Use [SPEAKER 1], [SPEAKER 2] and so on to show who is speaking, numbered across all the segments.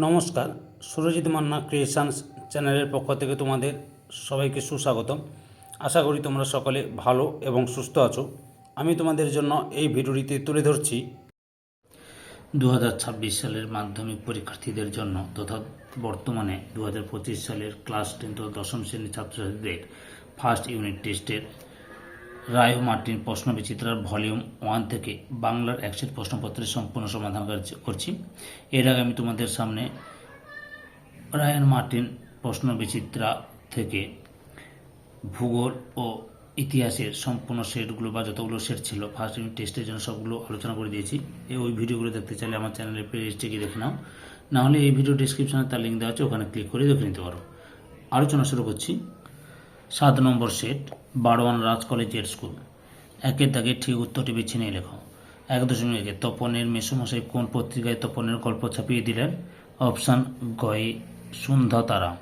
[SPEAKER 1] নমস্কার, সুরজিৎ মান্না ক্রিয়েশনস চ্যানেলের পক্ষ থেকে তোমাদের সবাইকে সুস্বাগতম। আশা করি তোমরা সকলে ভালো এবং সুস্থ আছো। আমি তোমাদের জন্য এই ভিডিওটিতে তুলে ধরছি
[SPEAKER 2] দু হাজার ছাব্বিশ সালের মাধ্যমিক পরীক্ষার্থীদের জন্য তথা বর্তমানে দু হাজার পঁচিশ সালের ক্লাস টেন ও দশম শ্রেণির ছাত্রছাত্রীদের ফার্স্ট ইউনিট টেস্টের রায় মার্টিন প্রশ্ন বিচিত্রার ভলিউম ওয়ান থেকে বাংলার একশেট প্রশ্নপত্রের সম্পূর্ণ সমাধান করছি এর আগে আমি তোমাদের সামনে রায়ন মার্টিন প্রশ্ন বিচিত্রা থেকে ভূগোল ও ইতিহাসের সম্পূর্ণ সেটগুলো বা যতগুলো সেট ছিল ফার্স্ট ইউনিট টেস্টের জন্য সবগুলো আলোচনা করে দিয়েছি। এই ওই ভিডিওগুলো দেখতে চাইলে আমার চ্যানেলের প্লেলিস্টে গিয়ে দেখে নাও। না হলে এই ভিডিও ডিসক্রিপশনে তার লিঙ্ক দেওয়া আছে, ওখানে ক্লিক করে দেখে নিতে পারো। আলোচনা শুরু করছি। সাত নম্বর সেট। বারোয়ান রাজ কলেজের স্কুল। একের দাগে ঠিক উত্তরটি বেছে নিয়ে লেখো। এক দশমিক একে তপনের মেসোমশাই কোন পত্রিকায় তপনের গল্প ছাপিয়ে দিলেন? অপশান গয়ে সন্ধ্যা তারা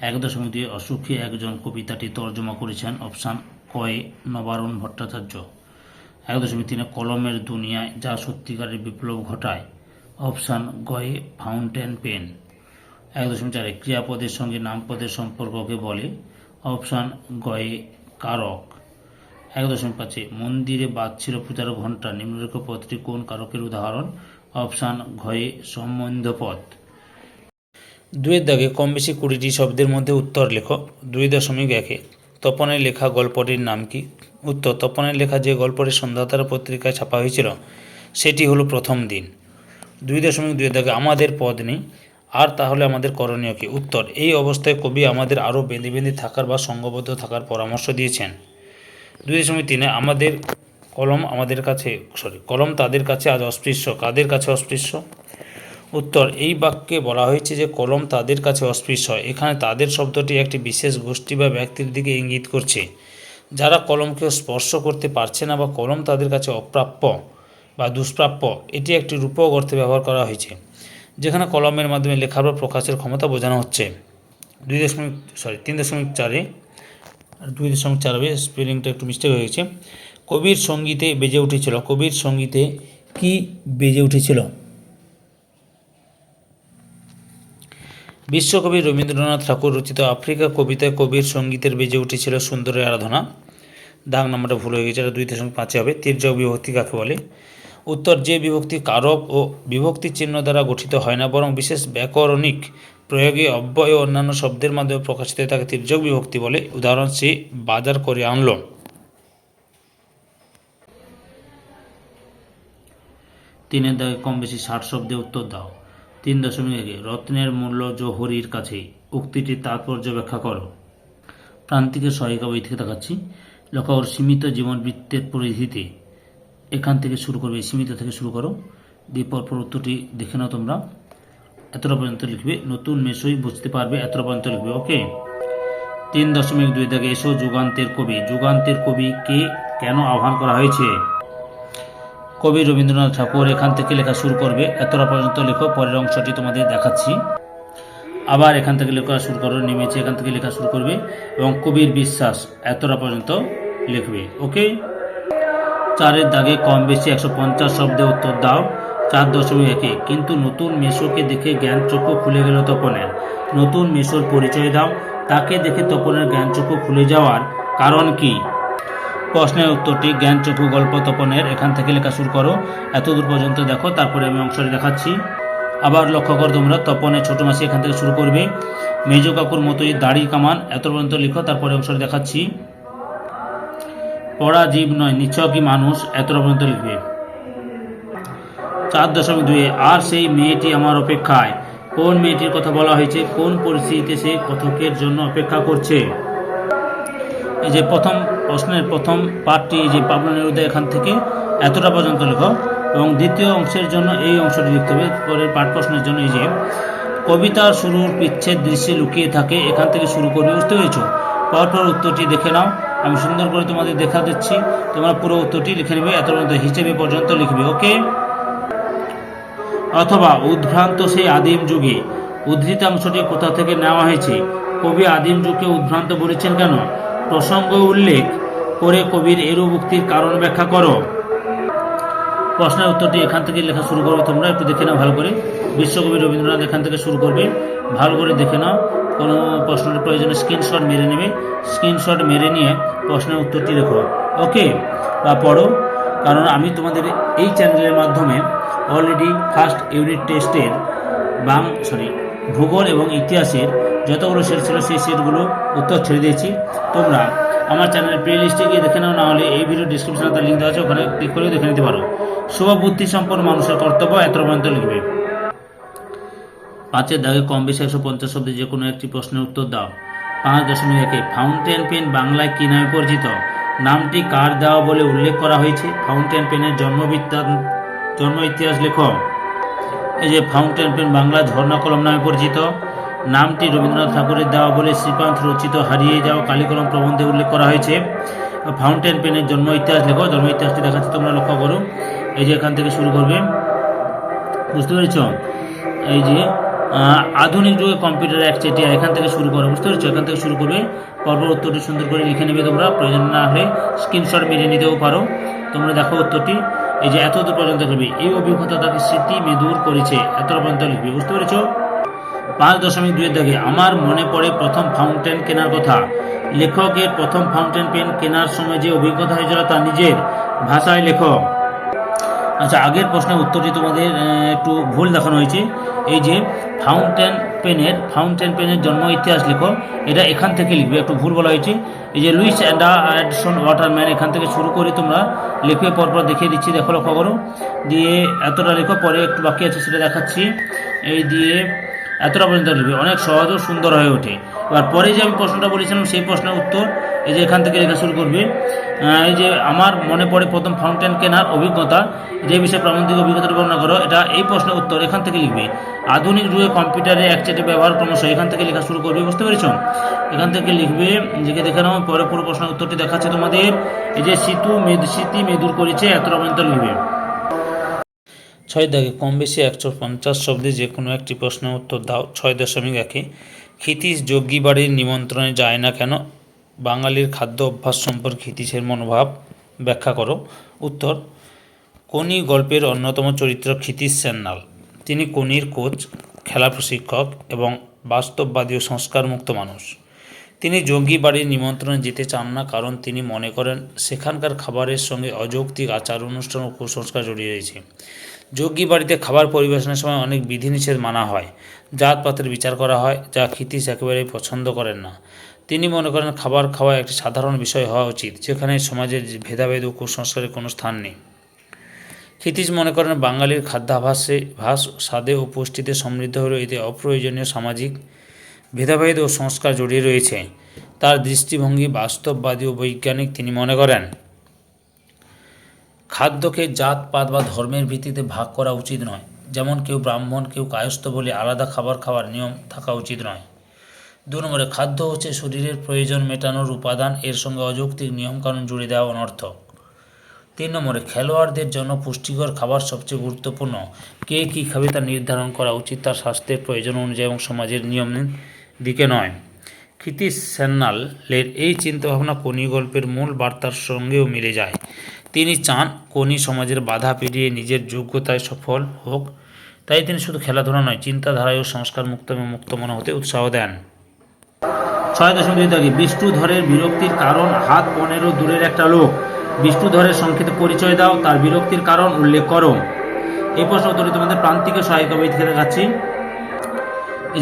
[SPEAKER 2] এক দশমিক দুই অসুখী একজন কবিতাটি তর্জমা করেছেন। অপশান কয়ে নবারুণ ভট্টাচার্য। এক দশমিক তিনে কলমের দুনিয়ায় যা সত্যিকারের বিপ্লব ঘটায়। অপশান গয়ে ফাউন্টেন পেন। এক দশমিক চারে ক্রিয়াপদের সঙ্গে নামপদের সম্পর্ককে বলে। অপশান গয়ে কারক? এক দশমিক পাঁচে, মন্দিরে বাজছিল পূজার ঘণ্টা, নিম্নরেখ পদটি কোন কারকের উদাহরণ? অপশান, ঘয়ে সম্বন্ধ পদ
[SPEAKER 1] দুয়ের দাগে কম বেশি কুড়িটি শব্দের মধ্যে উত্তর লেখো। দুই দশমিক একে, তপনের লেখা গল্পটির নাম কি? উত্তর, তপনের লেখা যে গল্পটি সন্ধ্যাতারা পত্রিকায় ছাপা হয়েছিল, সেটি হলো প্রথম দিন। দুই দশমিক দুই দাগে আমাদের পদ নেই। আর তাহলে আমাদের করণীয় কি? উত্তর, এই অবস্থায় কবি আমাদের আরও বেঁধে বেঁধে থাকার বা সঙ্গবদ্ধ থাকার পরামর্শ দিয়েছেন। দুই দশমিক তিনে, আমাদের কলম আমাদের কাছে সরি কলম তাদের কাছে আজ অস্পৃশ্য। কাদের কাছে অস্পৃশ্য? উত্তর, এই বাক্যে বলা হয়েছে যে কলম তাদের কাছে অস্পৃশ্য। এখানে তাদের শব্দটি একটি বিশেষ গোষ্ঠী বা ব্যক্তির দিকে ইঙ্গিত করছে। যারা কলমকে স্পর্শ করতে পারছে না বা কলম তাদের কাছে অপ্রাপ্য বা দুষ্প্রাপ্য, এটি একটি রূপক অর্থে ব্যবহার করা হয়েছে। যেখানে কলমের মাধ্যমে লেখার বা প্রকাশের ক্ষমতা বোঝানো হচ্ছে। দুই দশমিক সরি তিন দশমিক চারে দুই দশমিক চার হবে, স্পেলিংটা একটু মিস্টেক হয়ে গেছে। কবির সঙ্গীতে বেজে উঠেছিল। কবির সঙ্গীতে কি বেজে উঠেছিল? বিশ্বকবি রবীন্দ্রনাথ ঠাকুর রচিত আফ্রিকা কবিতায় কবির সঙ্গীতের বেজে উঠেছিল সুন্দরের আরাধনা। দাগ নাম্বারটা ভুল হয়ে গেছে, এটা দুই দশমিক পাঁচে হবে। তির্যক বিভক্তি কাকে বলে? উত্তর যে বিভক্তি কারক ও বিভক্তি চিহ্ন দ্বারা গঠিত হয় না, বরং বিশেষ ব্যাকরণিক প্রয়োগে অব্যয় ও অন্যান্য শব্দের মাধ্যমে প্রকাশিত তাকে তির্যক বিভক্তি বলে উদাহরণ সে বাজার করে আনলো।
[SPEAKER 2] তিনের দাগে কম বেশি ষাট শব্দে উত্তর দাও। তিন দশমিক একে, রত্নের মূল্য জোহরির কাছে। উক্তিটির তাৎপর্য ব্যাখ্যা করো। প্রান্তিকের সহায়িকা বই থেকে দেখাচ্ছি। লেখা সীমিত জীবন বৃত্তের পরিধিতে এখান থেকে শুরু করবে সীমিত থেকে শুরু করো। দিয়ে পরপর উত্তরটি দেখে নাও তোমরা। এতটা পর্যন্ত লিখবে, নতুন মেশোই বুঝতে পারবে, এতটা পর্যন্ত লিখবে, ওকে? তিন দশমিক দুই দাগে এসো, যুগান্তের কবি। যুগান্তের কবি কে কেন আহ্বান করা হয়েছে? কবি রবীন্দ্রনাথ ঠাকুর এখান থেকে লেখা শুরু করবে। এতটা পর্যন্ত লেখো, পরের অংশটি তোমাদের দেখাচ্ছি। আবার এখান থেকে লেখা শুরু করো, নেমেছে এখান থেকে লেখা শুরু করবে। এবং কবির বিশ্বাস এতটা পর্যন্ত লিখবে, ওকে? চারের দাগে কম বেশি একশো পঞ্চাশ শব্দে উত্তর দাও, চার দশমিক একে। কিন্তু নতুন মেশোকে দেখে জ্ঞান চক্ষু খুলে গেল তপনের। নতুন মেশোর পরিচয় দাও, তাকে দেখে তপনের জ্ঞান চক্ষু খুলে যাওয়ার কারণ কি? প্রশ্নের উত্তরটি জ্ঞান চক্ষু গল্প তপনের। এখান থেকে লেখা শুরু করো। এত দূর পর্যন্ত দেখো, তারপরে আমি অংশটি দেখাচ্ছি। আবার লক্ষ্য করো তোমরা, তপনের ছোট মাসি এখান থেকে শুরু করবে। মেজো কাকুর মতোই দাড়ি কামান, এত পর্যন্ত লিখো, তারপরে অংশটি দেখাচ্ছি। পড়া জীব নয়, নিছকই মানুষ এত পর্যন্ত লিখবে। চার দশমিক দুয়ে আর সেই মেয়েটি আমার অপেক্ষায়। কোন মেয়েটির কথা বলা হয়েছে? কোন পরিস্থিতিতে সে কথকের জন্য অপেক্ষা করছে? এই যে প্রথম প্রশ্নের প্রথম এই যে পাবনা নেরুদা এখান থেকে এতটা পর্যন্ত লেখো। এবং দ্বিতীয় অংশের জন্য এই অংশটি লিখতে হবে। পরের পাঠ প্রশ্নের জন্য এই যে, কবিতার শুরুর পিচ্ছের দৃশ্যে লুকিয়ে থাকে। এখান থেকে শুরু করে বুঝতে পেরেছ? পরপর উত্তরটি দেখে নাও। আমি সুন্দর করে তোমাদের দেখা দিচ্ছি। তোমরা পুরো উত্তরটি লিখে নেবে এত পর্যন্ত হিসেবে পর্যন্ত লিখবে, ওকে? অথবা উদ্ভ্রান্ত সেই আদিম যুগে, উদ্ধৃতাংশটি কোথা থেকে নেওয়া হয়েছে? কবি আদিম যুগকে উদ্ভ্রান্ত বলেছেন কেন? প্রসঙ্গ উল্লেখ করে কবির এরূপ উক্তির কারণ ব্যাখ্যা করো। প্রশ্নের উত্তরটি এখান থেকে লেখা শুরু করবে তোমরা, একটু দেখে নাও ভালো করে। বিশ্বকবি রবীন্দ্রনাথ এখান থেকে শুরু করবে, ভালো করে দেখে নাও। কোনো প্রশ্নের প্রয়োজনে স্ক্রিনশট মেরে নেবে। স্ক্রিনশট মেরে নিয়ে প্রশ্নের উত্তরটি লেখো ওকে বা পড়ো, কারণ আমি তোমাদের এই চ্যানেলের মাধ্যমে অলরেডি ফার্স্ট ইউনিট টেস্টের বাং সরি ভূগোল এবং ইতিহাসের যতগুলো সেট ছিল সেই সেটগুলো উত্তর ছেড়ে দিয়েছি। তোমরা আমার চ্যানেলের প্লে লিস্টে গিয়ে দেখে নাও না হলে এই ভিডিও ডিসক্রিপশনে তার লিঙ্ক দেওয়া আছে, ওখানে ক্লিক করে দেখে নিতে পারো। শুভ বুদ্ধি সম্পন্ন মানুষের কর্তব্য এত পর্যন্ত লিখবে। পাঁচের দাগে কম বেশি একশো পঞ্চাশ শব্দে যে কোনো একটি প্রশ্নের উত্তর দাও। পাঁচ দশমিক একে ফাউন্টেন পেন বাংলায় কী নামে পরিচিত? নামটি কার দেওয়া বলে উল্লেখ করা হয়েছে? ফাউন্টেন পেনের জন্মবৃত্তান্ত জন্ম ইতিহাস লেখক। এই যে ফাউন্টেন পেন বাংলা ঝর্ণা কলম নামে পরিচিত। নামটি রবীন্দ্রনাথ ঠাকুরের দেওয়া বলে শ্রীকান্ত রচিত হারিয়ে যাওয়া কালীকলম প্রবন্ধে উল্লেখ করা হয়েছে। ফাউন্টেন পেনের জন্ম ইতিহাস লেখো জন্ম ইতিহাসটি দেখাচ্ছে, তোমরা লক্ষ্য করো। এই যে এখান থেকে শুরু করবে। বুঝতে পেরেছ? এই যে আধুনিক যুগে কম্পিউটার একচেটিয়া এখান থেকে শুরু করো, বুঝতে পেরেছ? এখান থেকে শুরু করবে, পরপর উত্তরটি সুন্দর করে লিখে নেবে তোমরা, প্রয়োজন না হলে স্ক্রিনশট মেরে নিতেও পারো। তোমরা দেখো উত্তরটি, এই যে এত দূর পর্যন্ত লিখবে, এই অভিজ্ঞতা তাকে স্মৃতি মেদুর করেছে, এত পর্যন্ত লিখবে, বুঝতে পেরেছ? পাঁচ দশমিক দুইয়ের দাগে, আমার মনে পড়ে প্রথম ফাউন্টেন কেনার কথা। লেখকের প্রথম ফাউন্টেন পেন কেনার সময় যে অভিজ্ঞতা হয়েছিল তা নিজের ভাষায় লেখক। আচ্ছা আগের প্রশ্নের উত্তরটি তোমাদের একটু ভুল দেখানো হয়েছে, এই যে ফাউন্টেন পেনের ফাউন্টেন পেনের জন্ম ইতিহাস লেখো, এটা এখান থেকে লিখবে, একটু ভুল বলা হয়েছে। এই যে লুইস অ্যান্ডা অ্যাডসন ওয়াটারম্যান, এখান থেকে শুরু করে তোমরা লিখবে পরপর দেখিয়ে দিচ্ছি, দেখো, লক্ষ্য করো। দিয়ে এতটা লেখো, পরে একটু বাকি আছে, সেটা দেখাচ্ছি। এই দিয়ে এতটা পর্যন্ত লিখবে, অনেক সহজ ও সুন্দর হয়ে ওঠে। এবার পরে যে আমি প্রশ্নটা বলেছিলাম, সেই প্রশ্নের উত্তর এই যে এখান থেকে লেখা শুরু করবে। এই যে আমার মনে পড়ে প্রথম ফাউন্টেন কেনার অভিজ্ঞতা, যে বিষয়ে প্রাবন্ধিক অভিজ্ঞতার বর্ণনা করো, এটা এই প্রশ্নের উত্তর এখান থেকে লিখবে। আধুনিক যুগে কম্পিউটারে একচেটে ব্যবহার ক্রমশ এখান থেকে লেখা শুরু করবে, বুঝতে পেরেছ? এখান থেকে লিখবে যেকে দেখে নাও, পরে পুরো প্রশ্নের উত্তরটি দেখাচ্ছে তোমাদের। এই যে সিতু মেদ স্মৃতি মেদুর করেছে, এত পর্যন্ত লিখবে।
[SPEAKER 1] ছয় দাগে কম বেশি একশো পঞ্চাশ শব্দে যে কোনো একটি প্রশ্নের উত্তর দাও, ছয় দশমিক একে। ক্ষিতীশ যোগ্যী বাড়ির নিমন্ত্রণে যায় না কেন? বাঙালির খাদ্য অভ্যাস সম্পর্কে ক্ষিতীশের মনোভাব ব্যাখ্যা করো। উত্তর, কোনি গল্পের অন্যতম চরিত্র ক্ষিতীশ সেন্নাল। তিনি কোনির কোচ, খেলা প্রশিক্ষক এবং বাস্তববাদী ও সংস্কারমুক্ত মানুষ। তিনি জঙ্গি বাড়ির নিমন্ত্রণে যেতে চান না কারণ তিনি মনে করেন সেখানকার খাবারের সঙ্গে অযৌক্তিক আচার, অনুষ্ঠান ও কুসংস্কার জড়িয়ে রয়েছে। যজ্ঞী বাড়িতে খাবার পরিবেশনের সময় অনেক বিধিনিষেধ মানা হয়। জাতপাতের বিচার করা হয় যা ক্ষিতীশ একেবারেই পছন্দ করেন না। তিনি মনে করেন খাবার খাওয়া একটি সাধারণ বিষয় হওয়া উচিত, যেখানে সমাজের ভেদাভেদ ও কুসংস্কারের কোনো স্থান নেই। ক্ষিতীশ মনে করেন বাঙালির খাদ্যাভাসে, ভাস, স্বাদে ও পুষ্টিতে সমৃদ্ধ হলেও এতে অপ্রয়োজনীয় সামাজিক ভেদাভেদ ও সংস্কার জড়িয়ে রয়েছে। তার দৃষ্টিভঙ্গি বাস্তববাদী ও বৈজ্ঞানিক তিনি মনে করেন। খাদ্যকে জাতপাত বা ধর্মের ভিত্তিতে ভাগ করা উচিত নয়। যেমন কেউ ব্রাহ্মণ, কেউ কায়স্থ বলে আলাদা খাবার খাওয়ার নিয়ম থাকা উচিত নয়। দু নম্বরে খাদ্য হচ্ছে শরীরের প্রয়োজন মেটানোর উপাদান, এর সঙ্গে অযৌক্তিক নিয়মকানুন জুড়ে দেওয়া অনর্থক। তিন নম্বরে, খেলোয়াড়দের জন্য পুষ্টিকর খাবার সবচেয়ে গুরুত্বপূর্ণ। কে কী খাবে তা নির্ধারণ করা উচিত তার স্বাস্থ্যের প্রয়োজন অনুযায়ী এবং সমাজের নিয়ম দিকে নয়। ক্ষিতীশ সেন্নালের এই চিন্তাভাবনা কোনি গল্পের মূল বার্তার সঙ্গেও মিলে যায়। তিনি চান কোনি সমাজের বাধা পেরিয়ে নিজের যোগ্যতায় সফল হোক। তাই তিনি শুধু খেলাধুলা নয়, চিন্তাধারায় ও সংস্কার মুক্ত এবং মুক্ত মনে হতে উৎসাহ দেন।
[SPEAKER 2] ছয় দশমিক দুই দাগে বিষ্ণুধরের বিরক্তির কারণ হাত পনেরো দূরের একটা লোক। বিষ্ণুধরের সংক্ষিপ্ত পরিচয় দাও, তার বিরক্তির কারণ উল্লেখ করো। এই প্রশ্ন উত্তরে তোমাদের প্রান্তিক সহায়ক বই থেকে দেখাচ্ছি।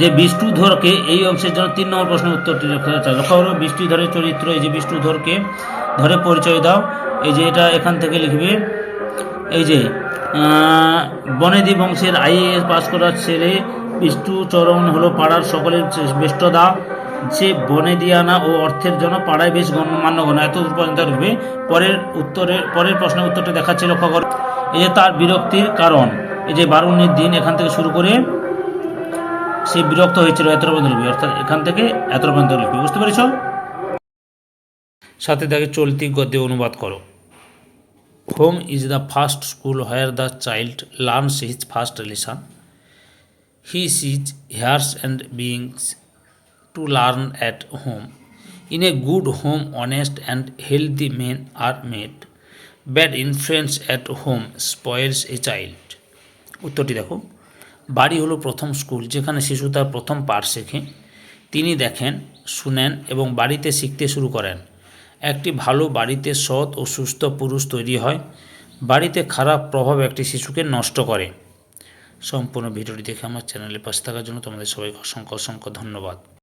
[SPEAKER 2] যে বিষ্ণুধরকে এই অংশের জন্য তিন নম্বর প্রশ্নের উত্তরটি লক্ষ্য করো। বিষ্ণুধরের চরিত্র, এই যে বিষ্ণুধরকে ধরে পরিচয় দাও। এই যে এটা এখান থেকে লিখবে, এই যে বনেদি বংশের আইএএস পাস করা ছেলে বিষ্ণুচরণ হলো পাড়ার সকলের বেষ্টদা সে বনেদিয়ানা ও অর্থের জন্য পাড়ায় বেশ গণ্যমান্য গণ এত পর্যন্ত লিখবে পরের উত্তরে পরের প্রশ্নের উত্তরটা দেখাচ্ছে লক্ষ্য করো। এই যে তার বিরক্তির কারণ, এই যে বারুণীর দিন এখান থেকে শুরু করে সে বিরক্ত হয়েছিল এত পর্যন্ত অর্থাৎ এখান থেকে এত পর্যন্ত লিখবে বুঝতে পেরেছ?
[SPEAKER 1] সাথে তাকে চলতি গদ্যে অনুবাদ করো। Home is the first school where the child learns his first lesson he sees hears and begins to learn at home in a good home honest and healthy men are made bad influence at home spoils a child উত্তরটি দেখো। বাড়ি হলো প্রথম school, যেখানে শিশু তার প্রথম পাঠ শেখে। তিনি দেখেন, শুনেন এবং বাড়িতে শিখতে শুরু করেন। একটি ভালো বাড়িতে সৎ ও সুস্থ পুরুষ তৈরি হয়। বাড়িতে খারাপ প্রভাব একটি শিশুকে নষ্ট করে। সম্পূর্ণ ভিডিওটি দেখে আমার চ্যানেলের পাশে থাকার জন্য তোমাদের সবাইকে অসংখ্য অসংখ্য ধন্যবাদ।